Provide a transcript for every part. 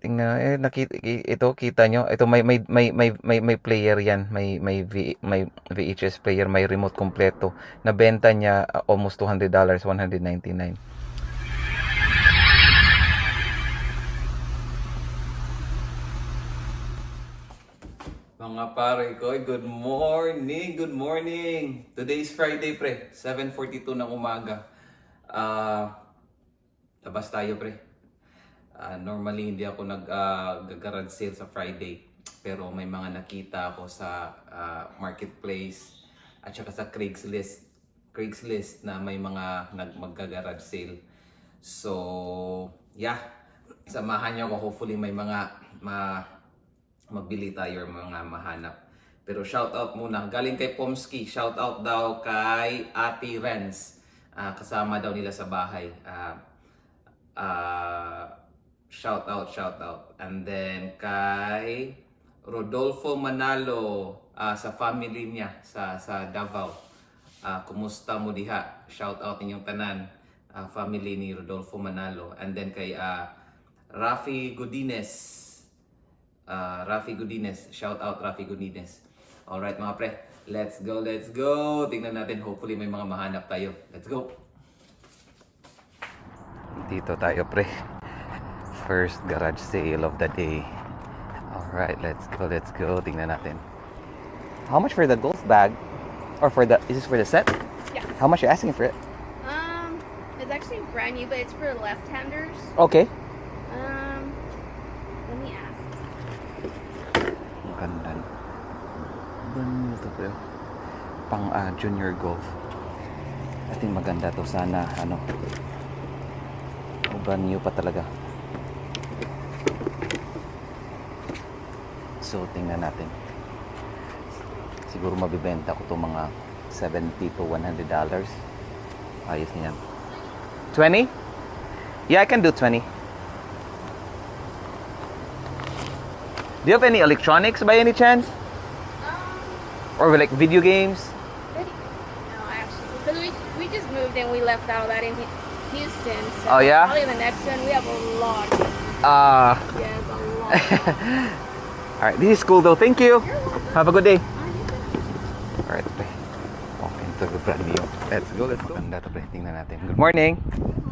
Tingnan, eh, nakita, ito, kita nyo. Ito, may, may, may, may, may, may player yan. May, may, v, may VHS player, may remote kompleto. Nabenta niya uh, almost $200, 199 Mga pare ko, good morning, good morning. Today is Friday, pre. 7.42 ng umaga. Ah, labas tayo, pre. Ah, normally, hindi ako nag-garage sale sa Friday. Pero may mga nakita ako sa ah, marketplace at saka sa Craigslist. Craigslist na may mga nag garage sale. So, yeah. Samahan niyo ako. Hopefully, may mga ma mabili tayo or mga mahanap. Pero shout out muna. Galing kay Pomski. Shout out daw kay Ate Renz. Ah, kasama daw nila sa bahay. Ah, ah, shout out, shout out. And then kay Rodolfo Manalo ah, sa family niya sa sa Davao. Ah, kumusta mo diha? Shout out ninyong tanan. Ah, family ni Rodolfo Manalo. And then kay ah, Rafi Godines. Ah, Rafi Godines. Shout out Rafi Godines. Alright mga pre, let's go, let's go. Tingnan natin, hopefully may mga mahanap tayo. Let's go. Dito tayo pre. First garage sale of the day. Alright, let's go, let's go. Tingnan natin. How much for the golf bag? Or for the, is this for the set? Yeah. How much you asking for it? Um, it's actually brand new, but it's for left-handers. Okay. Um, let me ask. Ganda. Ganun ito pre. Pang ah, junior golf. I think maganda to sana ano. Brand new pa talaga. So tingnan natin. Siguro mabibenta ko to mga 70 to 100 dollars. Ayos niyan. 20? Yeah, I can do 20. Do you have any electronics by any chance? Um, Or like video games? No, actually, because we we just moved and we left all that in Houston. So Oh, yeah? Probably the next one we have a lot. Uh, Yes, a lot. alright, this is cool though. Thank you. Have a good day. Alright, pre. Okay, ito the brand new. Let's go, let's go. Maganda to, pre. Tingnan natin. Good morning. Good morning.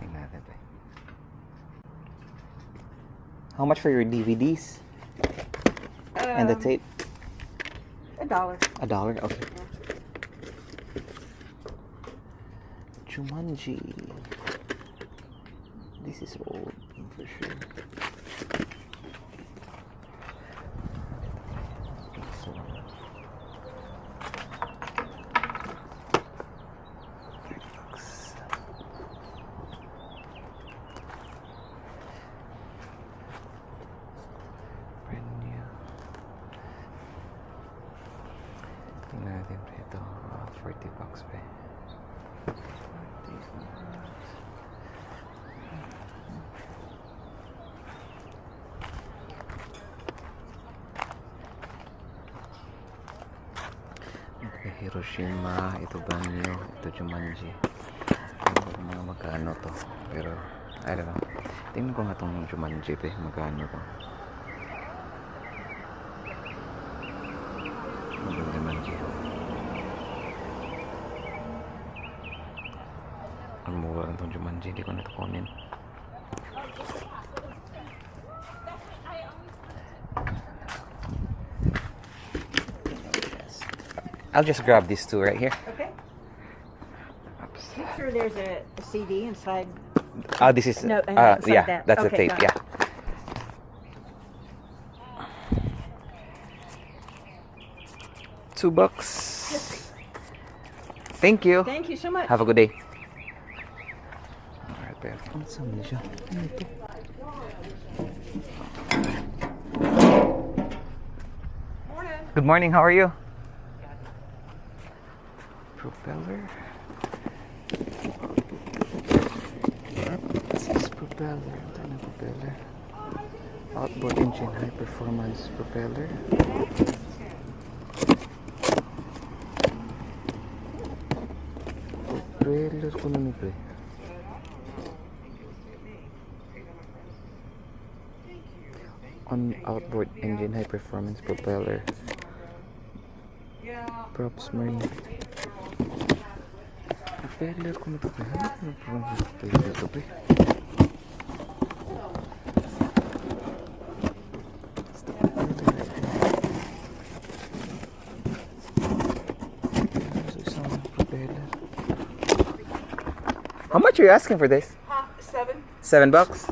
Tingnan natin, pre. How much for your DVDs and the Um, tape? A dollar. A dollar? Okay. Jumanji. This is old for sure. 40 bucks pa eh. Hiroshima, ito Banyo, ito Jumanji. Kung mga magkano to? Pero, I don't know. Tingnan ko nga itong Jumanji, pe. Magkano to? Hindi ko na ito kunin. I'll just grab these two right here. Okay. Make sure there's a, a CD inside. Ah, this is No, uh, uh, yeah, that. that's the Okay, tape. Yeah. Two bucks. Thank you. Thank you so much. Have a good day. Alright, pero ano sa mali siya? Ano ito? Good morning, how are you? Propeller? This is propeller. Ito propeller. Outboard engine, high performance propeller. Propeller ko na ni pre. On outboard engine high performance propeller. Props marine. Propeller ko na to pre. Ano ko na propeller to pre? How much are you asking for this? Seven. Seven bucks?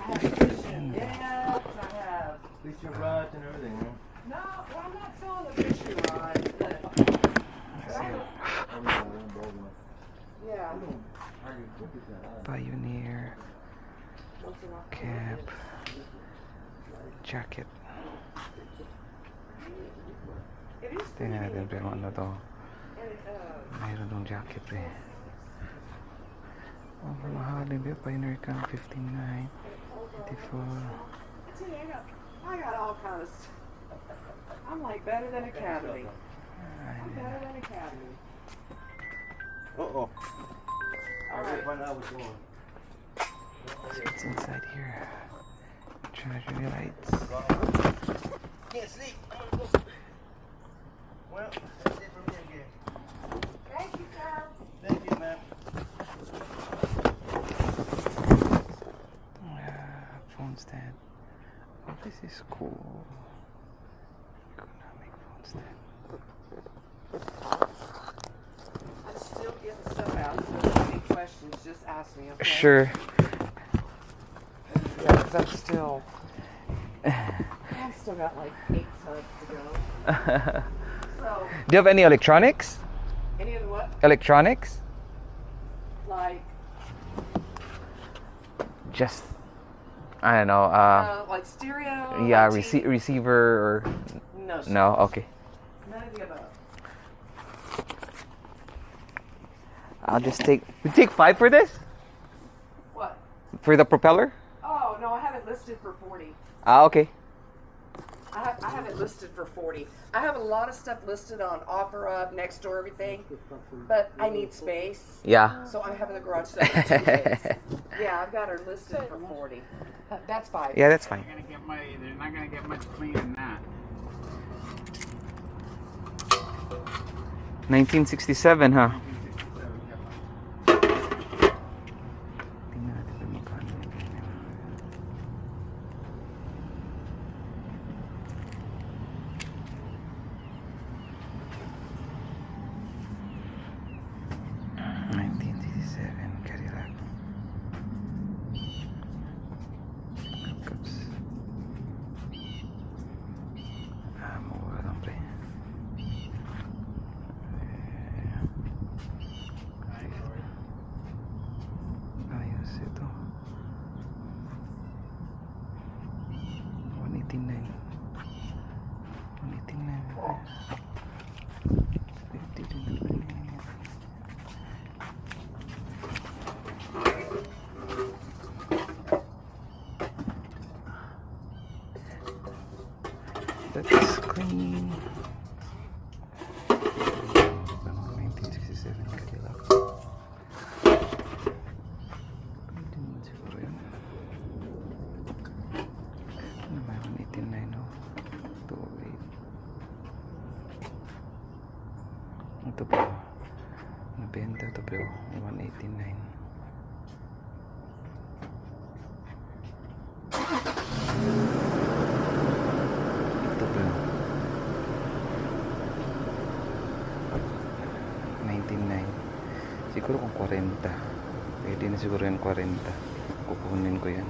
I. I. Fishing rods and everything? No, I'm not selling the fishing rods. But, I have, yeah. Pioneer. Cap. Jacket. Tingnan natin kung ano to. Mayroon tong jacket eh. Oh, mahalin ba? Pioneer Camp 59. 54. I got, all kinds of. I'm like better than Academy. I'm better than Academy. Uh-oh. I already found out what's going So what's inside here? Treasury lights. Can't sleep. I'm gonna go. Well, that's it for me again. Thank you, sir. Thank you, man. Ah, phone stand. Oh, this is cool. Economic phone stand. I'm still getting stuff out. So if you have any questions, just ask me. Okay? Sure. Yeah, 'cause I'm still. I've still got like eight tubs to go. So, Do you have any electronics? any of what? Electronics? Like, Just, I don't know. Uh, uh, like stereo? yeah, like rece- receiver or No, sir. no? Okay. None of the above. I'll just take. We take five for this What? for the propeller. Oh, no, I have it listed for 40. Ah, okay. I have, I have it listed for 40. I have a lot of stuff listed on OfferUp, Nextdoor, everything, but I need space. Yeah. So I'm having the garage set for two days. Yeah, I've got her listed for 40. Uh, That's five. Yeah, that's fine. gonna get much, they're not gonna get much cleaner than that. 1967, huh? 1967, Tingnan natin kung magkano yung ganyan. Nineteen sixty-seven Cadillac. Cups. Ah, mura lang pre. Ayos ito. 189. 189. 50 That is clean. 1967 Cadillac. Pwede naman siguro yun. Ano ba yun? 189 oh. 208. Ito pa. Nabenta ito pero 189. Ito pa. 99. Siguro kung 40. Pwede na siguro yan 40. Kukunin ko yan.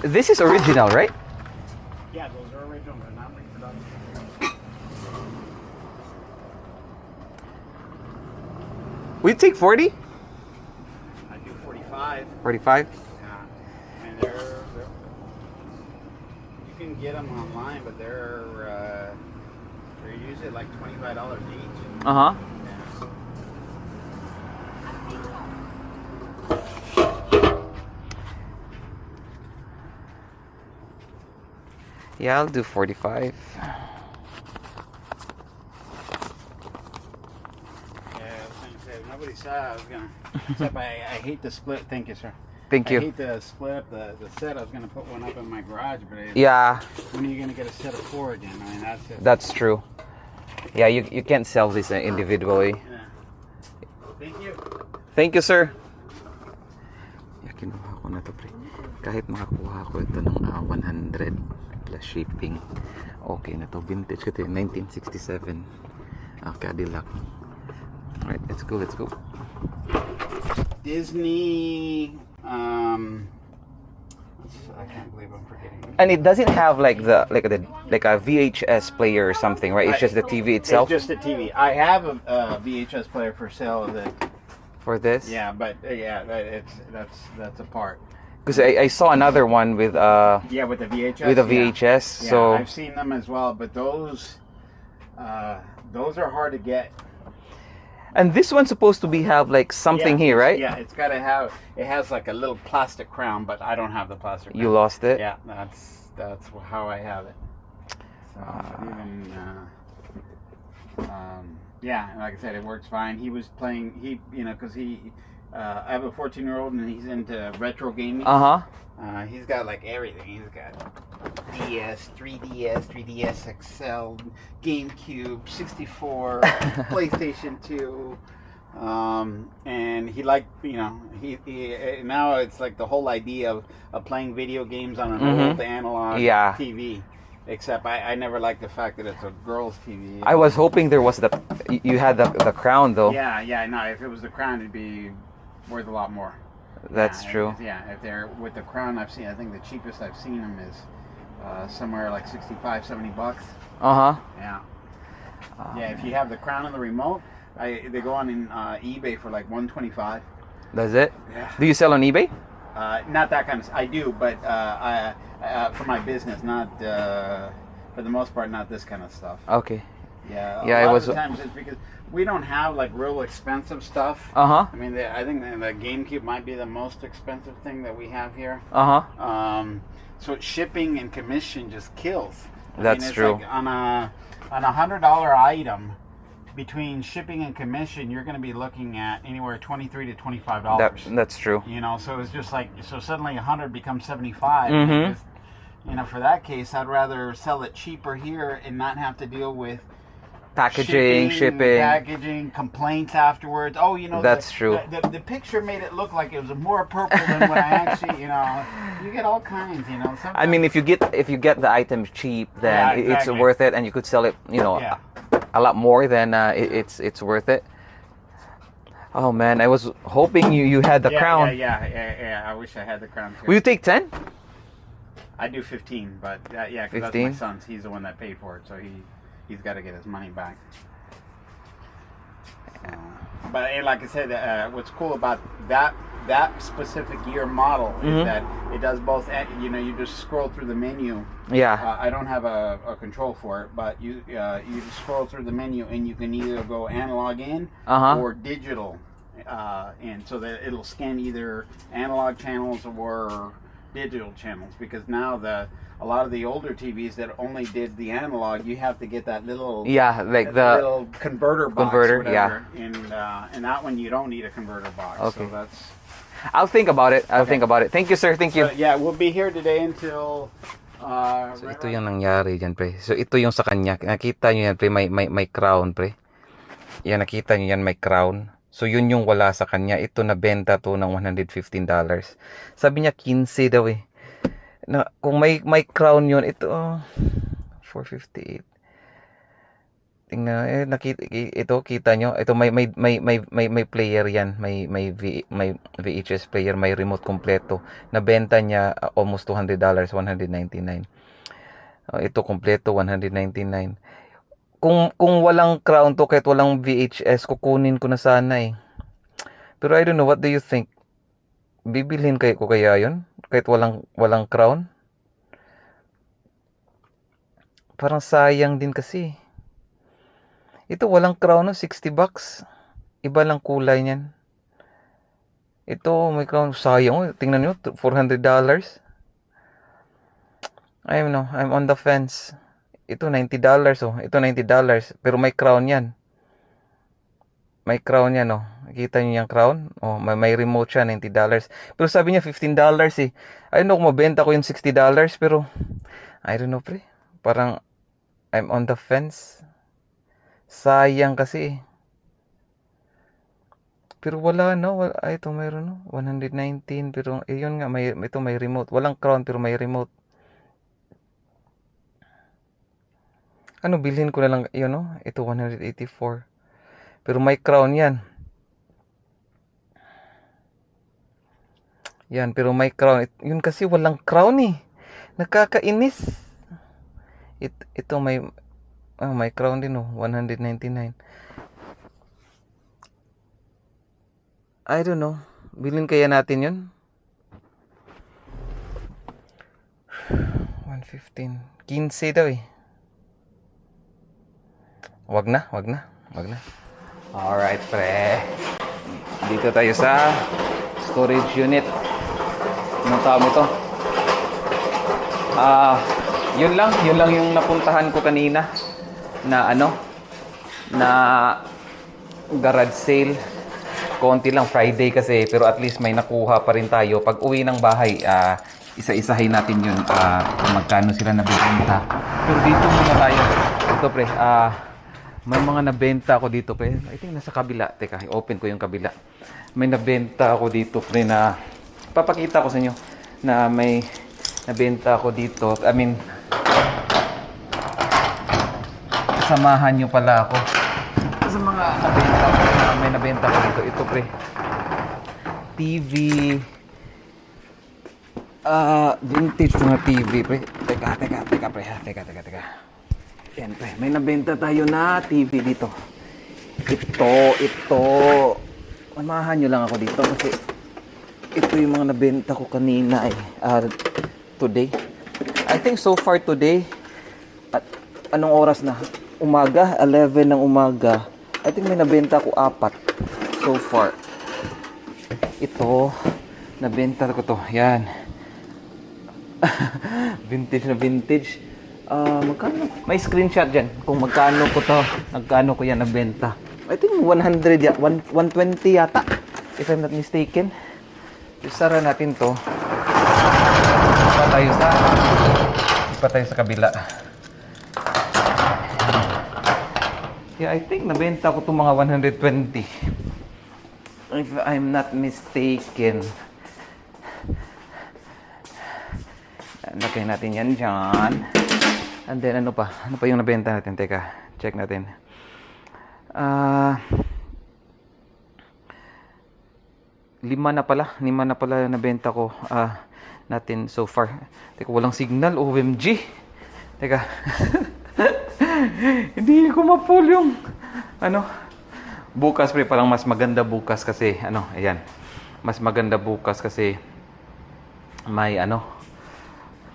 This is original, right? Yeah, those are original, they're not. We take 40? I do 45. 45? Yeah. And they're, they're you can get them online, but they're uh, they're usually like $25 each. Uh-huh. Yeah. Yeah, I'll do 45. Yeah, I was gonna say nobody saw. I was gonna. Except I, I hate the split. Thank you, sir. Thank you. I you. hate to split up the, the set. I was gonna put one up in my garage, but I, Yeah, when are you gonna get a set of four again? I mean, that's just. that's true. Yeah, you, you can't sell this uh, individually. Yeah. Thank you. Thank you, sir. Yeah, kinuha ko na to, pre. Kahit makakuha ko ito ng ah, 100 plus shipping. Okay na to. Vintage ko ito. 1967. Ah, Cadillac. Alright, let's go, let's go. Disney. Um, I can't believe I'm forgetting. And it doesn't have like the like the like a VHS player or something, right? It's just the TV itself It's just the TV. I have a, a VHS player for sale. That for this. yeah, but uh, yeah, that, it's that's that's a part. Because I, I saw another one with uh Yeah, with the VHS. with a. VHS. Yeah, so I've seen them as well, but those uh, those are hard to get. And this one's supposed to be have like something Yeah, here, right? Yeah, it's got to have. It has like a little plastic crown, but I don't have the plastic. You crown. lost it. Yeah, that's that's how I have it. So Ah. even. Uh, um, yeah, like I said, it works fine. He was playing. He, you know, because he. Uh, I have a 14 year old and he's into retro gaming. Uh huh. Uh, he's got like everything. He's got DS, 3DS, 3DS XL, GameCube, 64, PlayStation 2. Um, and he liked, you know, he, he uh, now it's like the whole idea of, of playing video games on an Mhm. old analog Yeah. TV. Except I, I never liked the fact that it's a girl's TV. I was hoping there was that y- you had the the crown though. Yeah, yeah, no. If it was the crown, it'd be worth a lot more. That's Yeah, true. if- Yeah, if they're with the crown, I've seen. I think the cheapest I've seen them is uh, somewhere like 65, 70 bucks. Uh huh. Yeah. Yeah, if you have the crown and the remote, I, they go on in uh, eBay for like 125. Does it? Yeah. Do you sell on eBay? Uh, not that kind of. I do, but uh, I, uh, for my business, not uh, for the most part, not this kind of stuff. Okay. Yeah. Yeah, it was- of times it's because we don't have like real expensive stuff. Uh huh. I mean, the, I think the, the GameCube might be the most expensive thing that we have here. Uh huh. Um, so shipping and commission just kills. I That's mean, true. Like on a on a hundred dollar item, between shipping and commission, you're going to be looking at anywhere twenty three to twenty five That dollars. that's true. You know, so it's just like so suddenly a hundred becomes seventy five. Mhm. You know, for that case, I'd rather sell it cheaper here and not have to deal with Packaging, shipping. packaging, complaints afterwards. Oh, you know, That's the, true. The, the, the picture made it look like it was more purple than what I actually, you know, you get all kinds, you know. I mean, if you get if you get the item cheap, then Yeah, i- it's worth it, and you could sell it, you know, yeah, a lot more. than uh, it, it's it's worth it. Oh man, I was hoping you you had the yeah, crown. Yeah, yeah, yeah, yeah. I wish I had the crown too. Will you take ten? I do 15, but uh, yeah, because that's my son's. He's the one that paid for it, so he he's got to get his money back. So, but eh, like I said, uh, what's cool about that that specific year model Mhm. is that it does both. eh, You know, you just scroll through the menu. Yeah. Uh, I don't have a, a control for it, but you uh, you scroll through the menu and you can either go analog in Uh huh. or digital uh, in, so that it'll scan either analog channels or digital channels. Because now the a lot of the older TVs that only did the analog, you have to get that little Yeah, like the little converter box, Converter, whatever. And uh, and that one you don't need a converter box. Okay. So that's I'll think about it. I'll Okay. think about it. Thank you, sir. Thank you. so, yeah. We'll be here today until. Uh, So right ito yung nangyari dyan, pre. So ito yung sa kanya. Nakita nyo yan, pre. May, may, may crown, pre. Yan, nakita nyo yan, may crown. So yun yung wala sa kanya. Ito na benta to ng $115. Sabi niya 15 daw eh. Na, kung may may crown yun, ito oh, 458. Tingnan, eh, nakita, ito, kita nyo. Ito, may, may, may, may, may, may player yan. May, may, v, may VHS player, may remote kompleto. Nabenta niya uh, almost $200, 199 Oh, ito kompleto, 199 kung kung walang crown to kahit walang VHS kukunin ko na sana eh. Pero I don't know, what do you think? Bibilhin kay ko kaya 'yon kahit walang walang crown? Parang sayang din kasi. Ito walang crown no, 60 bucks. Iba lang kulay niyan. Ito may crown sayang. oh. Tingnan niyo, 400 dollars. I know, I'm on the fence. Ito $90 oh. Ito $90 pero may crown 'yan. May crown 'yan oh. Nakita niyo yung crown? Oh, may, may remote siya $90. Pero sabi niya $15 eh. I don't know mabenta ko yung $60 pero I don't know pre. Parang I'm on the fence. Sayang kasi eh. Pero wala no, wala, ay, ito mayroon no, 119 pero eh, yun nga may ito may remote. Walang crown pero may remote. Ano bilhin ko na lang yun no? Ito 184. Pero may crown 'yan. Yan, pero may crown. Yun kasi walang crown eh. Nakakainis. It, ito may ah, may crown din oh, 199. I don't know. Bilhin kaya natin 'yun? 115. 15 daw eh. Wag na, wag na, wag na. Alright, pre. Dito tayo sa storage unit. Anong tawag ito? Ah, yun lang, yun lang yung napuntahan ko kanina na ano na garage sale. Konti lang Friday kasi pero at least may nakuha pa rin tayo. Pag uwi ng bahay, ah, isa-isahin natin yun kung magkano sila nabibenta. Pero dito muna tayo. Ito pre, ah, may mga nabenta ako dito pre. I think nasa kabila. Teka, open ko yung kabila. May nabenta ako dito pre na papakita ko sa inyo na may nabenta ako dito. I mean, samahan nyo pala ako sa mga nabenta ko. na May nabenta ko dito. Ito pre. TV. Ah, vintage mga TV pre. Teka, teka, teka pre. Teka, teka, teka. Yan pre. May nabenta tayo na TV dito. Ito, ito. Mamahan nyo lang ako dito kasi ito yung mga nabenta ko kanina eh. Ah, today. I think so far today, at anong oras na? Umaga, 11 ng umaga. I think may nabenta ko apat so far. Ito, nabenta ko to. Yan. vintage na vintage. Ah, magkano? May screenshot dyan kung magkano ko to, magkano ko yan nabenta. I think 100 ya, 1, 120 yata. If I'm not mistaken. Isara natin to. Pa tayo sa pa tayo sa kabila. Yeah, I think nabenta ko itong mga 120. If I'm not mistaken. Lagay natin yan dyan. And then ano pa? Ano pa yung nabenta natin? Teka, check natin. Ah... lima na pala. Lima na pala nabenta ko ah, natin so far. Teka, walang signal. OMG. Teka. Hindi ko ma-pull yung ano. Bukas pre, parang mas maganda bukas kasi ano, ayan. Mas maganda bukas kasi may ano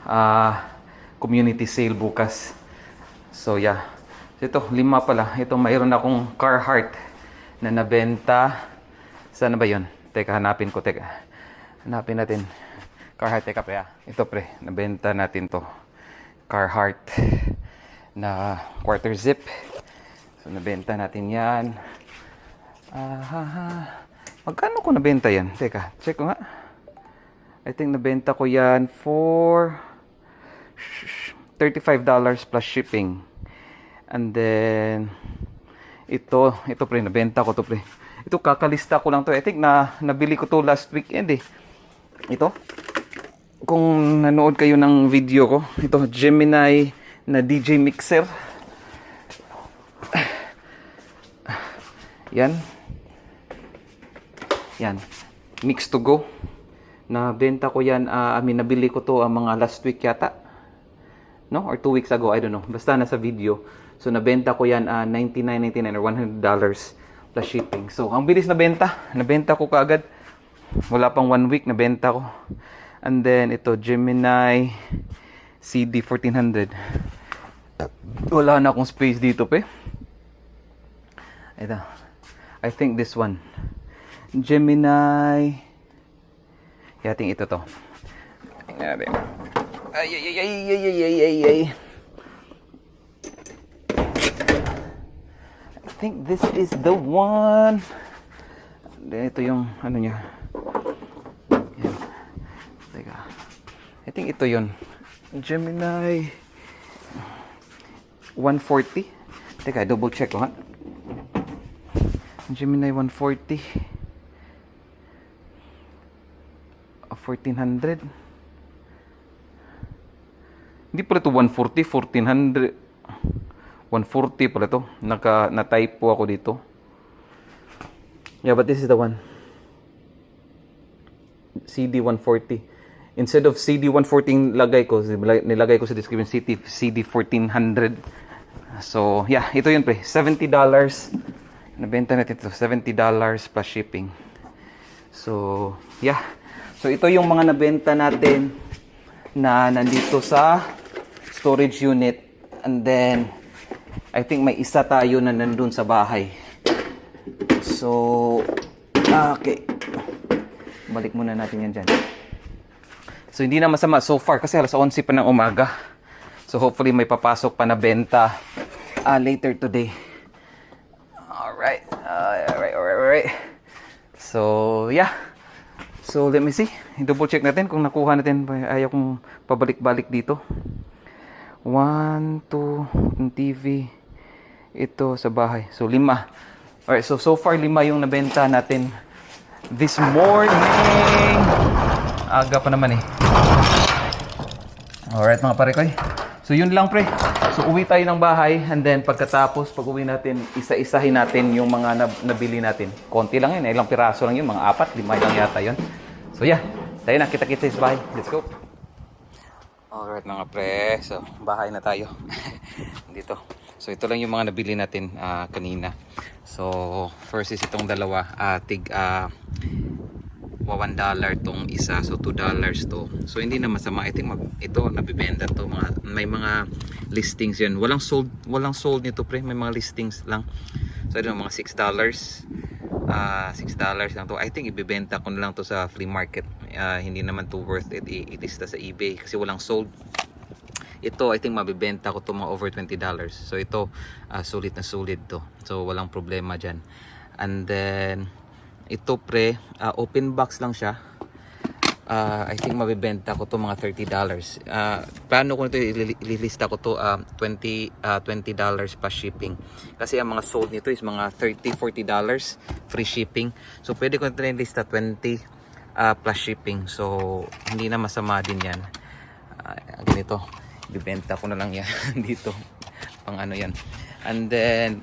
ah community sale bukas. So yeah. Ito, lima pala. Ito, mayroon akong Carhartt na nabenta. Sana ba 'yon? Teka, hanapin ko. Teka. Hanapin natin. Carhartt, teka pre. Ito pre, nabenta natin to. Carhartt na quarter zip. So, nabenta natin yan. Ah, ha, ha. Magkano ko nabenta yan? Teka, check ko nga. I think nabenta ko yan for $35 plus shipping. And then, ito, ito pre, nabenta ko to pre. Ito kakalista ko lang to. I think na nabili ko to last weekend eh. Ito. Kung nanood kayo ng video ko, ito Gemini na DJ mixer. Yan. Yan. Mix to go. Na benta ko yan, ah, I mean nabili ko to ang mga last week yata. No? Or 2 weeks ago, I don't know. Basta nasa video. So, nabenta ko yan ah, 99.99 or 100 dollars plus shipping. So, ang bilis na benta. Nabenta ko kaagad. Wala pang 1 week, nabenta ko. And then, ito, Gemini CD 1400. Wala na akong space dito, pe. Ito. I think this one. Gemini. Think ito to. Tingnan. Ay, ay, ay, ay, ay, ay, ay, ay. I think this is the one. Then ito yung ano niya. Yan. Teka. I think ito yon. Gemini 140. Teka, double check ko ha. Gemini 140. 1400. Hindi pala ito 140, 1400. 140 pala ito. Naka, na-type po ako dito. Yeah, but this is the one. CD 140. Instead of CD 140 lagay ko, nilagay ko sa description CD, CD 1400. So, yeah, ito yun pre. $70. Nabenta natin ito. $70 plus shipping. So, yeah. So, ito yung mga nabenta natin na nandito sa storage unit. And then, I think may isa tayo na nandun sa bahay. So, ah, okay. Balik muna natin yan dyan. So, hindi na masama so far kasi alas 11 pa ng umaga. So, hopefully may papasok pa na benta ah, later today. Alright. Uh, alright, alright, alright. So, yeah. So, let me see. Double check natin kung nakuha natin. Ayaw kong pabalik-balik dito. One, two, yung TV. Ito sa bahay. So, lima. Alright, so so far lima yung nabenta natin this morning. Aga pa naman eh. Alright mga pare koy. So yun lang pre. So uwi tayo ng bahay and then pagkatapos pag uwi natin, isa-isahin natin yung mga nab- nabili natin. Konti lang yun, eh. ilang piraso lang yun, mga apat, lima lang yata yun. So yeah, tayo na, kita-kita sa bahay. Let's go. Alright mga pre, so bahay na tayo. Dito. So ito lang yung mga nabili natin ah, kanina. So first is itong dalawa, ah, tig wa 1 dollar tong isa. So 2 dollars to. So hindi na masama. I think mag, ito nabibenta to. Mga may mga listings yan walang sold walang sold nito pre. May mga listings lang. So know mga 6 dollars. Ah 6 dollars lang to. I think ibebenta ko na lang to sa flea market. Ah, hindi naman to worth it. Ilista sa eBay kasi walang sold. Ito I think mabibenta ko to mga over 20 dollars. So ito ah, sulit na sulit to. So walang problema dyan. And then ito pre ah, open box lang siya. Ah, I think mabibenta ko to mga 30 dollars. Ah, plano ko nito ilili- ililista ko to? Ah, 20 ah, 20 dollars pa shipping. Kasi ang mga sold nito is mga 30 40 dollars free shipping. So pwede ko nito ilista 20 ah, plus shipping. So hindi na masama din yan. Ah, ganito. Bibenta ko na lang yan dito. Pang ano yan. And then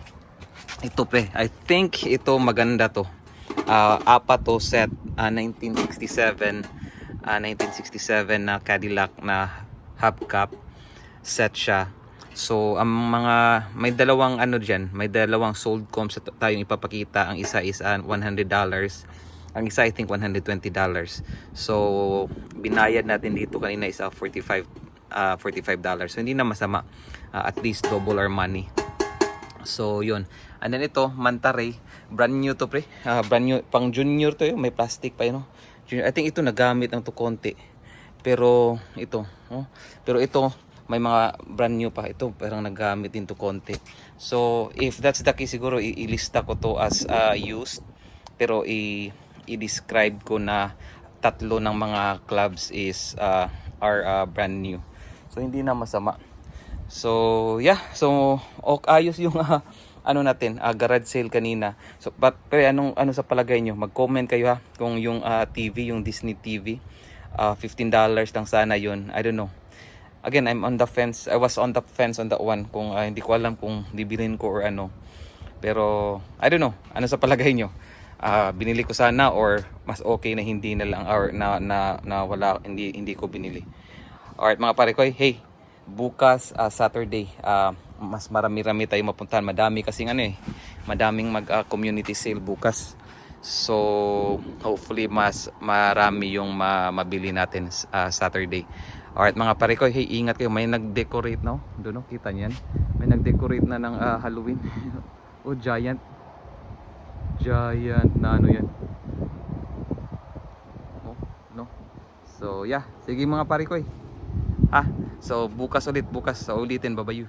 ito pre I think ito maganda to Ah, apat set ah, 1967 ah, 1967 na Cadillac na hubcap. Set siya. So ang mga may dalawang ano diyan may dalawang sold comps tayong ipapakita. Ang isa is ah, 100 dollars. Ang isa I think 120 dollars. So binayad natin dito kanina is ah, 45 ah, 45 dollars. So hindi na masama. Ah, at least double our money So, yun. And then ito, Manta Ray. Brand new to, pre. Ah, brand new. Pang junior to yun. May plastic pa yun. No? Junior. I think ito nagamit ng to konti. Pero, ito. Oh. Pero ito, may mga brand new pa. Ito, parang nagamit din to konti. So, if that's the case, siguro, ilista ko to as ah, used. Pero, i-describe ko na tatlo ng mga clubs is ah, are ah, brand new. So, hindi na masama. So, yeah. So, ok, ayos yung ah, ano natin, ah, garage sale kanina. So, but, pero anong, ano sa palagay nyo? Mag-comment kayo ha, kung yung ah, TV, yung Disney TV, ah, $15 lang sana yun. I don't know. Again, I'm on the fence. I was on the fence on that one. Kung ah, hindi ko alam kung bibilin ko or ano. Pero, I don't know. Ano sa palagay nyo? Ah, binili ko sana or mas okay na hindi na lang or na, na, na wala, hindi, hindi ko binili. Alright mga pare ko, hey, bukas ah, Saturday ah, mas marami-rami tayong mapuntahan. Madami kasi ano eh madaming mag ah, community sale bukas. So hopefully mas marami yung ma- mabili natin ah, Saturday. Alright mga pare ko hey ingat kayo. May nag-decorate no? Doon no? Kita niyan. May nag-decorate na ng ah, Halloween. Oh giant. Giant na ano yan. Oh, no? So yeah. Sige mga pare ko eh Ah, so bukas ulit, bukas. So ulitin, babayu.